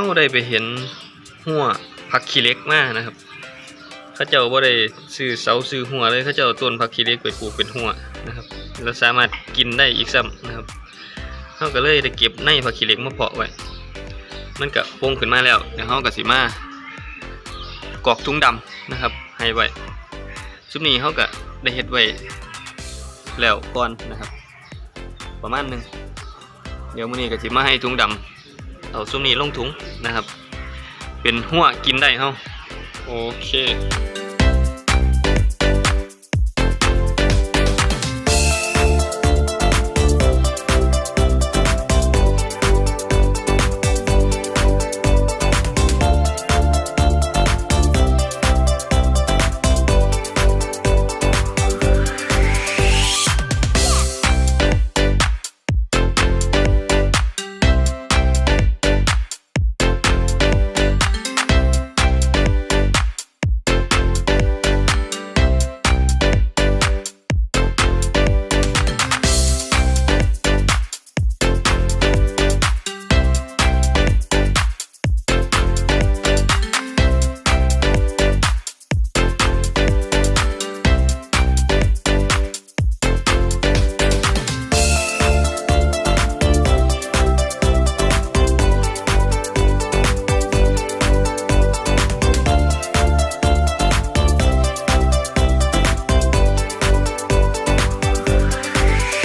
าได้ไปเห็นหัวผักขี้เล็กมากนะครับเขาเจ้าบ่ได้ซื้อเสาซื้อหัวเลยเขาเจ้าต้นผักขี้เล็กไปปลูกเป็นหัวนะครับแล้วสามารถกินได้อีกซ้ำนะครับเฮาก็เลยได้เก็บในผักขี้เล็กมาเพาะไว้ มันก็โป่งขึ้นมาแล้วเดี๋ยวเฮาก็สิมากอกถุงดำนะครับให้ไว้ซุมนี้เฮาก็ได้เฮ็ดไว้แล้วก่อนนะครับ ประมาณหนึ่งเดี๋ยวมื้อนี้ก็สิมาให้ถุงดำ เอาซุ้มนี้ลงถุงนะครับ เป็นหัวกินได้เฮาโอเค